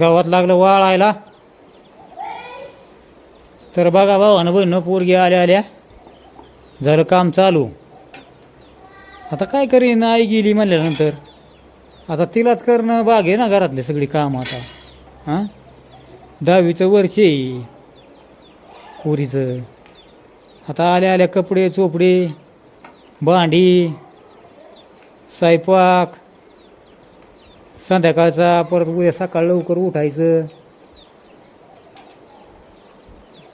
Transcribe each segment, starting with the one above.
गावात लागलं वाळायला. तर बघा भावानं बहिणं पोरगी आल्या आल्या. झालं काम चालू. आता काय करीन आई गेली म्हणल्यानंतर. आता तिलाच करणं बाग आहे ना घरातले सगळी कामं आता. हां? दहावीचं वर्ष आहे. पोरीचं. आता आल्या आल्या कपडे चोपडे भांडी स्वयंपाक. संध्याकाळचा परत उद्या सकाळ लवकर उठायचं.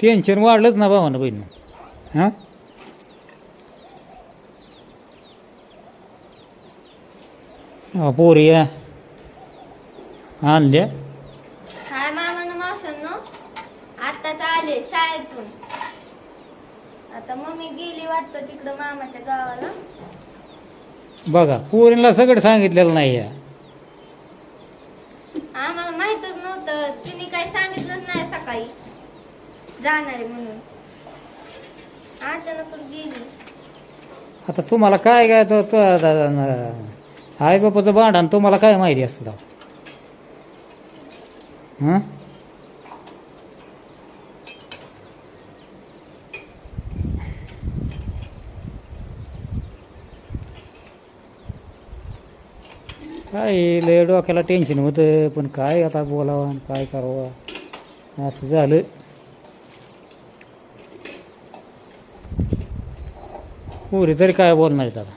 टेन्शन वाढलंच ना भावानं बहिण. हां? हा, पोरी या. आणल्या. हाय मामानं मावशांनो आत्ताच आले शाळेतून. आता मम्मी गेली वाटतं तिकडं मामाच्या गावाला. बघा पोरींना सगळं सांगितलेलं नाही या. माहितच नव्हतं. तिने काही सांगितलंच नाही सकाळी. जाणार आहे म्हणून. अचानकच गेली. आता तुम्हाला काय काय तो तो- आई बापाचं भांडण तुम्हाला काय माहिती असतं तेव्हा? हं? काय लय डोक्याला टेन्शन होतं पण काय आता बोलावं आणि काय करावं? असं झालं. पुरी तरी काय बोलणार आहेत आता?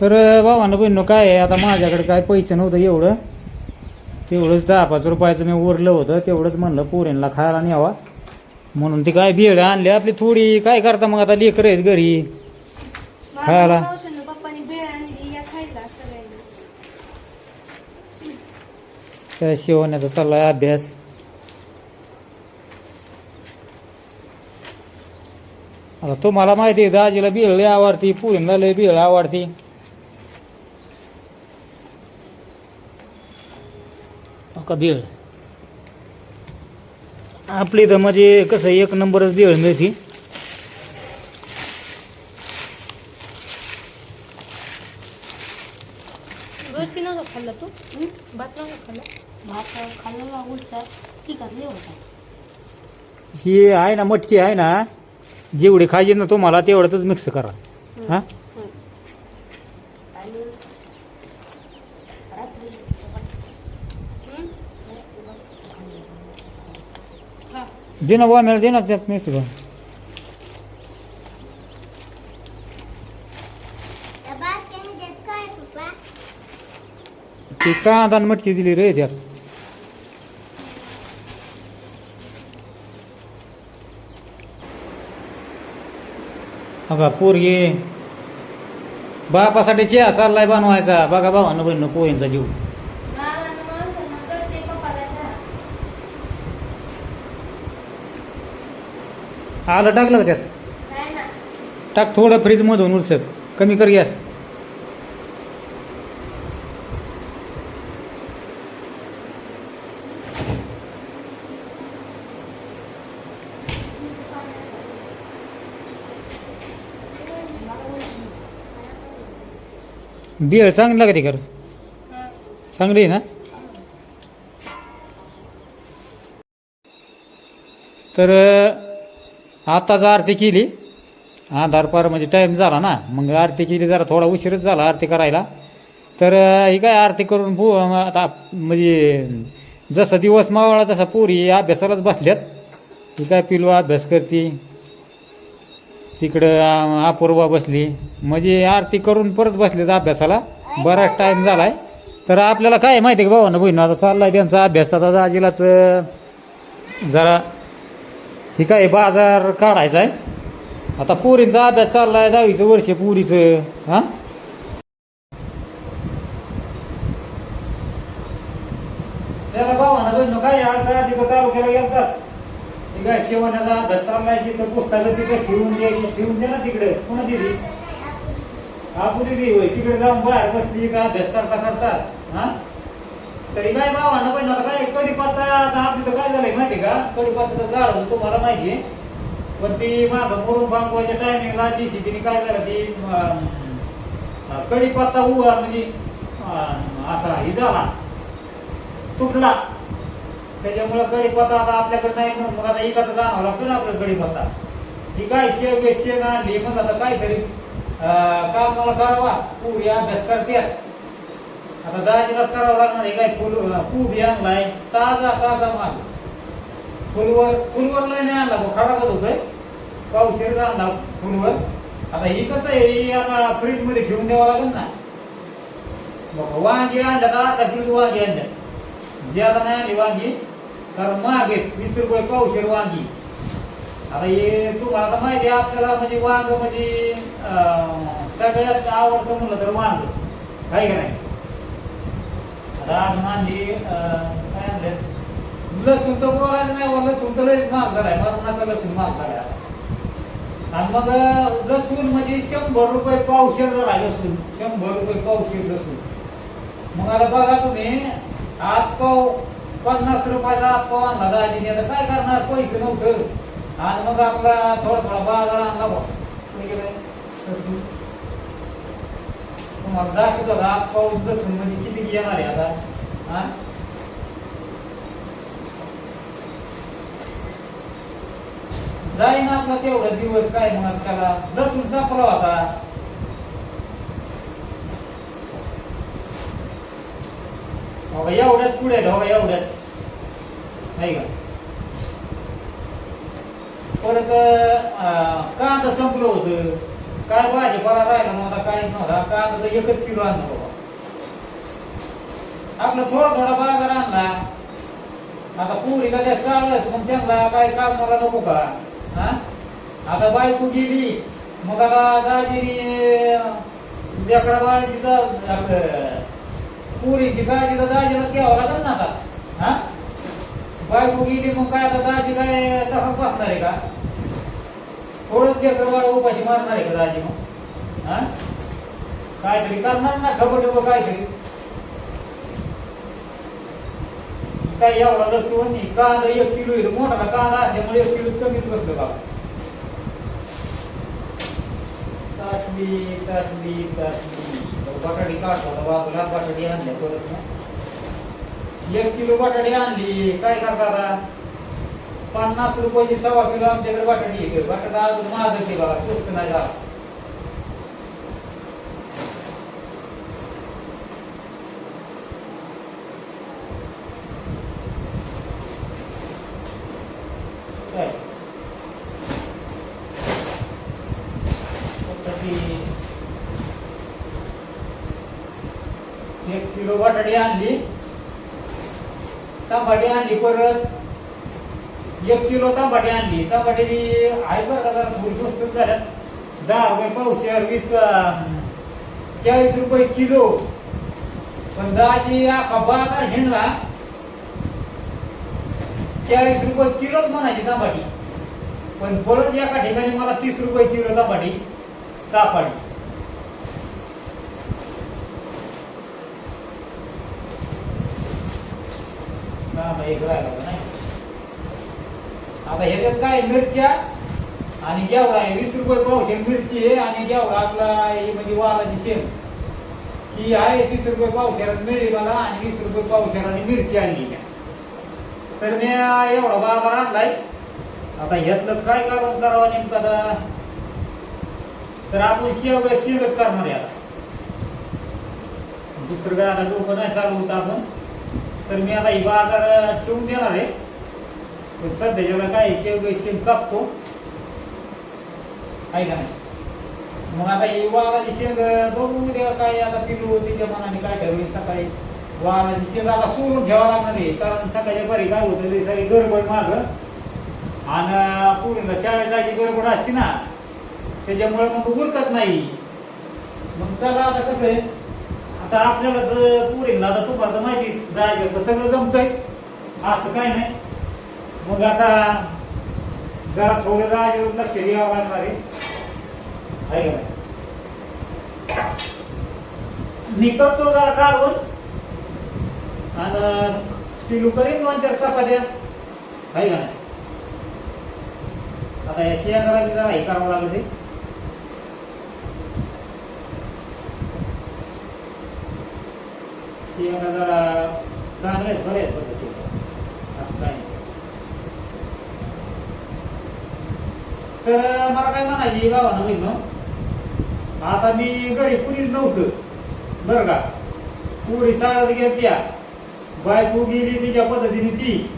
तर भावानं बहिणं काय आहे आता माझ्याकडे काय पैसे नव्हतं एवढं. तेवढंच दहा पाच रुपयाचं मी उरलं होतं तेवढंच म्हणलं पोरींना खायला न्यावा. म्हणून ती काय बिळ आणली आपली थोडी काय करता मग आता लेकरं आहेत घरी? खायला. पप्पानी भेळ आणली या खायला सगळ्यांनी त्या शिवण्याचा चाललाय अभ्यास. आता तुम्हाला माहिती आहे दाजीला बिळ लय आवडती पुरीला लय बिळ आवडती. का बिळ आपली तर म्हणजे कसं एक नंबरच बिळ मिळती. दूध पी नव्हतं खाल्लं तू? भात नव्हतं खाल्लं? भात खाल्लं उलटा ठीक आहे होता? ही आहे ना मटकी आहे ना जेवढी खायची ना तुम्हाला तेवढंच मिक्स करा. हां? दे ना बुवा मला दे ना त्यात मिक्स करून ती कांदा मटकी दिली रे त्यात बघा पोरगी बापासाठी चहा चाललाय बनवायचा बघा भावानं बहिणं पोरींचा जीव गावानं माणसांना करते पप्पाला चहा आलं टाकलं का त्यात? टाक थोडं फ्रीजमधून उलसत कमी कर गॅस. बिळ चांगली लागते कर चांगली आहे ना? तर आत्ताच आरती केली. आधार पार म्हणजे टाईम झाला ना. मग आरती केली जरा थोडा उशीरच झाला आरती करायला. तर ही काय आरती करून पो आता म्हणजे जसा दिवस मावळा तसा पोरी अभ्यासालाच बसल्यात. ही काय पिलू अभ्यास करते. तिकडं अपूर्वा बसली. म्हणजे आरती करून परत बसलेत अभ्यासाला. बराच टाईम झालाय. तर आपल्याला काय माहिती आहे का भावानं बहिण आता चाललाय त्यांचा अभ्यास. आता आजीलाच जरा ही काय बाजार काढायचा आहे? आता पोरींचा अभ्यास चाललाय दहावीचं वर्ष पोरीचं. हां? चला भावानं बहिण काय आता तिथं तालुक्याला गेलताच ती काय शेवण्याचा अभ्यास चाललाय तिथं पुस्तकं तिथं ठेवून दे ठेवून दे ना तिकडे. पुन्हा दिली? आपुरी दी होय. तिकडे जाऊन बाहेर बसली का अभ्यास करता करता हा? तरी नाही भावानं पण आता काय कडीपत्ता आता आपली तर काय झालंय माहिती का? कडीपत्ता झाड तुम्हाला माहिती आहे. पण ती माझं मुरुम बांगवायच्या टायमिंगला ती शिटीने काय झालं ती अं, उभा म्हणजे असा ही झाला. तुटला. त्याच्यामुळं कढीपत्ता आता आपल्याकडे नाही म्हणून मग आता इकडं जाणावं लागतो ना आपलं कढीपत्ता. ही काय शेव शेण आणली मग आता काहीतरी अं, कामाला करावा. पुरी अभ्यास करते. आता दाजीलाच करावं लागणार हे काय फुल खूप आणलाय ताजा ताजा माल. फुलवर फुलवर लय नाही आणला भाऊ खराबच होतोय. पाऊस आणला फुलवर. आता ही कसं आहे ही आता फ्रीजमध्ये ठेवून द्यावं लागेल ना. बघा, वांगी आणल्या तर आता किलो वांगी आणल्या जे आता नाही आणली वांगी तर महाग आहेत वीस रुपये पावशेर वांगी. आता हे तुम्हाला आता माहिती आहे आपल्याला म्हणजे वांग म्हणजे सगळ्यात आवडतं म्हणलं तर वांग. काही का नाही? आता मांडी काय आणलं लसूण तर बोलायचं नाही लसूण तर लयच महाग झालाय मरणाचा लसूण महाग झालाय आहे. आणि मग लसूण म्हणजे शंभर रुपये पावशेर झाला लसूण. शंभर रुपये पावशेर लसूण. मग आता बघा तुम्ही आत पाव पन्नास रुपयाचा आत पाव आणला दाजीने आता काय करणार? पैसे नव्हतं. आणि मग आपला थोडा थोडा बाजार आणला बा लसूण. तुम्हाला दाखवतो का पाऊस पाव म्हणजे किती येणार आहे आता हा जाईन आपला तेवढा दिवस काय मग त्याला लसूण सापला होता बघा एवढ्याच पुढे आहेत, एवढ्यात नाही का परत का कांदा संपलं होतं काय भाजीपाला राहिला नव्हता काय नव्हता. कांदा तर एकच किलो आणला बाबा. आपला थोडा थोडा बाजार आणला. आता पुरी का त्या चालत मग त्यांना काय कामाला नको का? हा? आता बायको गेली मग आता दाजीने लेकरा बाळाची तर पुरीची काळजी तर दाजीलाच घ्यावं लागेल ना आता. हा? बायको गेली मग काय आता दाजी काय तसंच बसणार आहे का? थोडंच लेकर बाळ उपाशी मारणार आहे का दाजी मग? हा? काहीतरी करणार ना खबर काय काहीतरी. काय एवढा लसूण कांदा एक किलो येतो मोठा कांदा असल्यामुळे एक किलो कमीच बसलं का काटली काटली काटली बटाटी काढतो बाजूला बटाटी आणल्या परत ना. एक किलो बटाटी आणली काय करता पन्नास रुपयाची सव्वा किलो आमच्याकडे बटाटी येते बटाटा अजून महाग येते बघा स्वस्त नाही झाला. एक किलो बटाटी आणली. टमाटे आणली परत. एक किलो टमाटे आणली. टमाटे मी आहे बरं का जरा थोडी स्वस्त झाल्यात. दहा रुपये पावशेर वीस चाळीस रुपये किलो. पण दहाची अख्खा बाजार हिंडला. चाळीस रुपये किलोच म्हणायची तांबाटी. पण परत एका ठिकाणी मला तीस रुपये किलो तांबाटी सापडली. कांदा एक राहिला. आता ह्याच्यात काय मिरच्या आणि गेवडा आहे वीस रुपये पावशे मिरची आहे आणि गेवडा आपला हे म्हणजे वालाची शेण ही आहे तीस रुपये पावशेरात मिळली मला आणि वीस रुपये पावशेराने मिरची आणली तर मी एवढा बाजार आणलाय. आता ह्यातलं काय कारण करावं नेमका आता? तर आपण शेव शेवच करणार आहे आता. दुसरं काय आता डोकं नाही चालू होतं आपण. तर मी आता ही बाजार ठेवून देणार आहे. पण सध्याच्याला काय शेव शेव कापतो. आहे का नाही? मग आता ही वाघाची शेंग बघून उद्या काय आता पिलू तिच्या मनाने काय ठरवेल सकाळी? वाघाची शेंग आता सोडून ठेवावं लागणार आहे कारण सकाळच्या बरी काय होतं ते सगळी गडबड माग. आणि पूर्ण शाळेत जायची गडबड असते ना त्याच्यामुळे मग उरकत नाही. मग चला आता कसं आहे आता आपल्याला जर पुरेल आता तुम्हाला तर माहिती जायचं सगळं जमतंय. असं काय नाही. मग आता जरा थोडं जायचं लक्ष द्यावं लागणार आहे. आहे मी करतो जरा काढून. आणि पिलू करीन दोन चार चपात्या. आहे का आता या शेंगाला बी जरा हे करावं लागते शेंगा जरा चांगले आहेत बरे आहेत बरं शेंगा. असं काही तर मला काय म्हणायची गावानं बहिण आता मी घरी कुणीच नव्हतं. बरं का? पुरी चालत घेतल्या बायको गेली तिच्या पद्धतीने ती.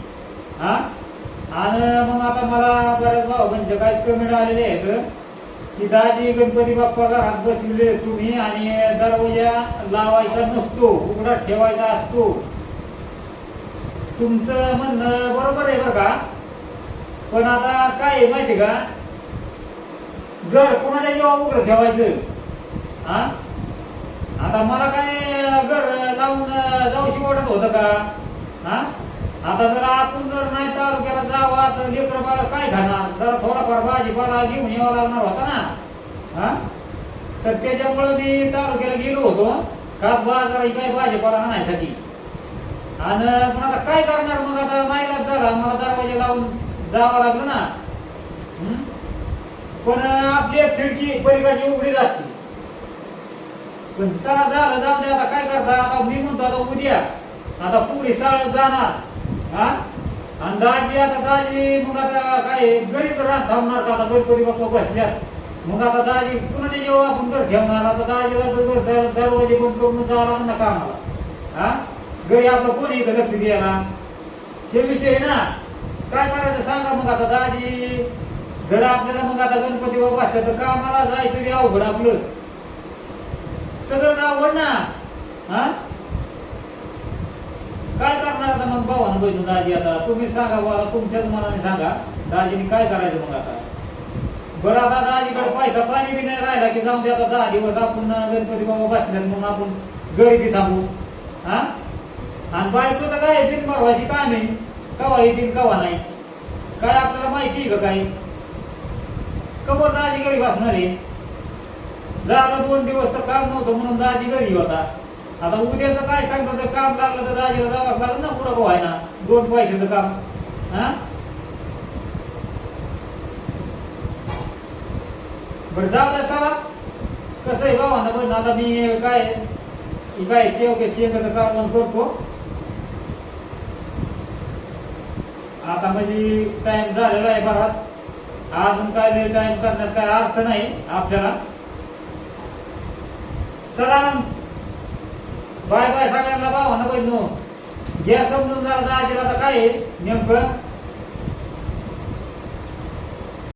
हा? आणि मग आता मला बऱ्याच भाऊ म्हणजे काय कमेंट आलेले आहेत. की दाजी गणपती बाप्पा घरात बसलेले तुम्ही आणि दरवाजा लावायचा नसतो उघडा ठेवायचा असतो. तुमचं म्हणणं बरोबर आहे बरं का? पण आता काय आहे माहिती का? घर कोणाच्या जेव्हा उघडं ठेवायचं हा? आता मला काय घर लावून जाऊशी वाटत होतं का? हा? आता जर आपण जर नाही तालुक्याला जावा तर लेकर बाळ काय खाणार? जरा थोडाफार भाजीपाला घेऊन यावा लागणार होता ना? हा? तर त्याच्यामुळं मी तालुक्याला गेलो होतो. का बाजार काय भाजीपाला आणायसाठी? आणि पण आता काय करणार मग आता? नाईलाज झाला. मला दरवाजे लावून जावं लागलं ना? पण आपली खिडकी पलीकडची उघडीच असते. पण चला झालं जाऊ दे आता काय करता? आता मी म्हणतो आता उद्या. आता पुरी साळ जाणार. हा? आणि दाजी आता दाजी मग आता काय गरीब राहत थांबणार का? आता गणपती बाप्पा बसल्यात. मग आता दाजी कुणाच्या जेव्हा आपण घर ठेवणार आता दाजीला तर दरवाजे बंद करून जावं लागणार ना कामाला. हा? घरी आपलं कोणी इथं लक्ष द्यायला? हे विषय आहे ना. काय करायचं सांगा मग आता दाजी. जर आपल्याला मग आता गणपती बाबा असल्या तर कामाला जायचं बी अवघड आपलं. सगळंच आवड ना. हा? काय करणार आता मग भावानं बहिण दाजी आता? तुम्ही सांगा बाबा तुमच्याच मनाने सांगा. दाजीने काय करायचं मग आता? बरं आता दाजीकडे पैसा पाणी बी नाही राहिला की जाऊन दे आता दहा दिवस आपण गणपती बाबा बसल्यात म्हणून आपण घरी थांबू. हा? आणि बायकोचं काय दिन परवाची काय नाही कवा येतील कवा नाही. काय आपल्याला माहिती आहे का काही? कबर दाजी घरी बसणार आहे. जागा दोन दिवस तर काम नव्हतं म्हणून दाजी घरी होता. आता उद्याचं काय सांगतो तर काम लागलं तर दाजीला जावंच लागलं ना कुठं आहे ना दोन पैशाचं काम. हा? बरं जाऊ चला. कसं आहे भावांना पण आता मी काय काय शेव के शेंगाचं काम करतो. आता म्हणजे टाइम झालेला आहे बराच. अजून काय टाइम करण्यात काय अर्थ नाही आपल्याला. चला मग. बाय बाय सगळ्यांना भावना बहिणू घ्या समजून जरा दाजीला आता काय नेमकं?